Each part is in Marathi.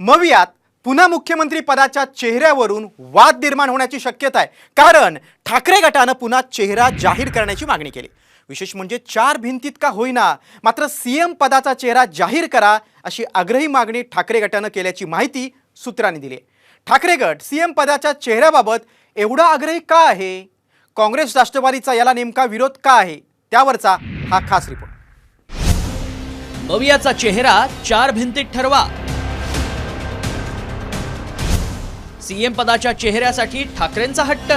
मवियात पुन्हा मुख्यमंत्री पदाच्या चेहऱ्यावरून वाद निर्माण होण्याची शक्यता आहे. कारण ठाकरे गटानं पुन्हा चेहरा जाहीर करण्याची मागणी केली. विशेष म्हणजे चार भिंतीत का होईना मात्र सीएम पदाचा चेहरा जाहीर करा अशी आग्रही मागणी ठाकरे गटानं केल्याची माहिती सूत्रांनी दिली. आहे ठाकरे गट सीएम पदाच्या चेहऱ्याबाबत एवढा आग्रही का आहे? काँग्रेस राष्ट्रवादीचा याला नेमका विरोध का आहे? त्यावरचा हा खास रिपोर्ट. मवियाचा चेहरा चार भिंतीत ठरवा. सीएम पदाच्या चेहऱ्यासाठी ठाकरेंचा हट्ट.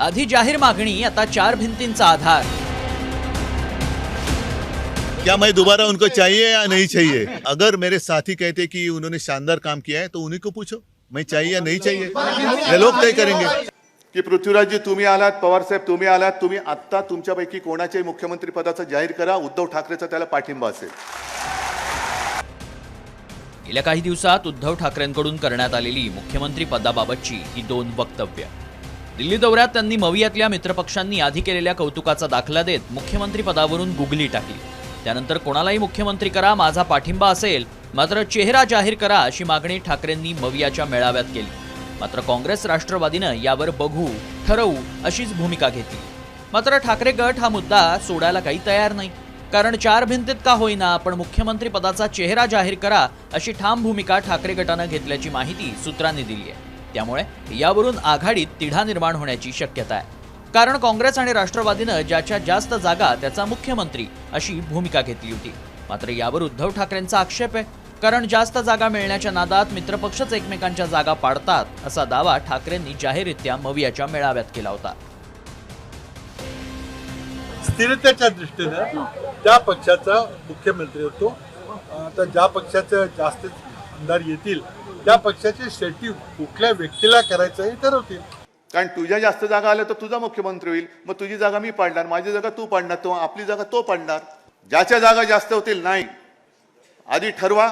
आधी जाहीर मागणी आता चार भिंतींचा आधार. क्या मैं दोबारा उनको चाहिए या नहीं चाहिए? अगर मेरे साथी कहते कि उन्होंने शानदार काम किया है तो उन्हीं को पूछो मैं चाहिए या नहीं चाहिए? ये लोग तय करेंगे। की पृथ्वीराजजी तुम्ही आलात पवारसाहेब तुम्ही आलात तुम्ही आत्ता तुमच्यापैकी कोणाच्याही मुख्यमंत्री पदाचं जाहीर करा उद्धव ठाकरेचा त्याला पाठिंबा असेल. गेल्या काही दिवसात उद्धव ठाकरेंकडून करण्यात आलेली मुख्यमंत्री पदाबाबतची ही दोन वक्तव्य. दिल्ली दौऱ्यात त्यांनी मवियातल्या मित्रपक्षांनी आधी केलेल्या कौतुकाचा दाखला देत मुख्यमंत्री पदावरून गुगली टाकली. त्यानंतर कोणालाही मुख्यमंत्री करा माझा पाठिंबा असेल मात्र चेहरा जाहीर करा अशी मागणी ठाकरेंनी मवियाच्या मेळाव्यात केली. मात्र काँग्रेस राष्ट्रवादीनं यावर बघू ठरवू अशीच भूमिका घेतली. मात्र ठाकरे गट हा मुद्दा सोडायला काही तयार नाही. कारण चार भिंतीत का होईना पण मुख्यमंत्री पदाचा चेहरा जाहीर करा अशी ठाम भूमिका ठाकरे गटानं घेतल्याची माहिती सूत्रांनी दिली आहे. त्यामुळे यावरून आघाडीत तिढा निर्माण होण्याची शक्यता आहे. कारण काँग्रेस आणि राष्ट्रवादीनं ज्याच्या जास्त जागा त्याचा मुख्यमंत्री अशी भूमिका घेतली होती. मात्र यावर उद्धव ठाकरेंचा आक्षेप आहे. कारण जास्त जागा मिळण्याच्या नादात मित्रपक्षच एकमेकांच्या जागा पाडतात असा दावा ठाकरेंनी जाहीररित्या मवियाच्या मेळाव्यात केला होता. स्थिरतेच्या दृष्टीनं त्या पक्षाचा मुख्यमंत्री होतो. आता ज्या पक्षाचे जास्त आमदार येतील त्या पक्षाची शेती कुठल्या व्यक्तीला करायचं हे ठरवतील. कारण तुझ्या जास्त जागा आल्या तर तुझा मुख्यमंत्री होईल. मग तुझी जागा मी पाडणार माझी जागा तू पाडणार तो आपली जागा तो पाडणार. ज्याच्या जागा जास्त होतील नाही. आधी ठरवा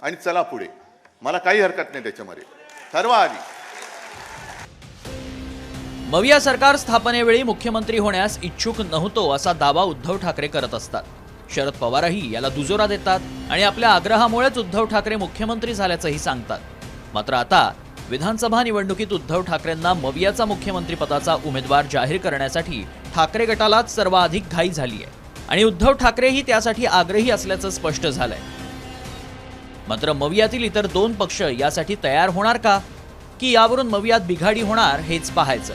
आणि चला पुढे. मला काही हरकत नाही त्याच्यामध्ये. ठरवा आधी. मविया सरकार स्थापनेवेळी मुख्यमंत्री होण्यास इच्छुक नव्हतो असा दावा उद्धव ठाकरे करत असतात. शरद पवारही याला दुजोरा देतात आणि आपल्या आग्रहामुळेच उद्धव ठाकरे मुख्यमंत्री झाल्याचंही सांगतात. मात्र आता विधानसभा निवडणुकीत उद्धव ठाकरेंना मवियाचा मुख्यमंत्रीपदाचा उमेदवार जाहीर करण्यासाठी ठाकरे गटालाच सर्वाधिक घाई झाली आहे आणि उद्धव ठाकरेही त्यासाठी आग्रही असल्याचं स्पष्ट झालंय. मात्र मवियातील इतर दोन पक्ष यासाठी तयार होणार का? की यावरून मवियात बिघाडी होणार हेच पाहायचं.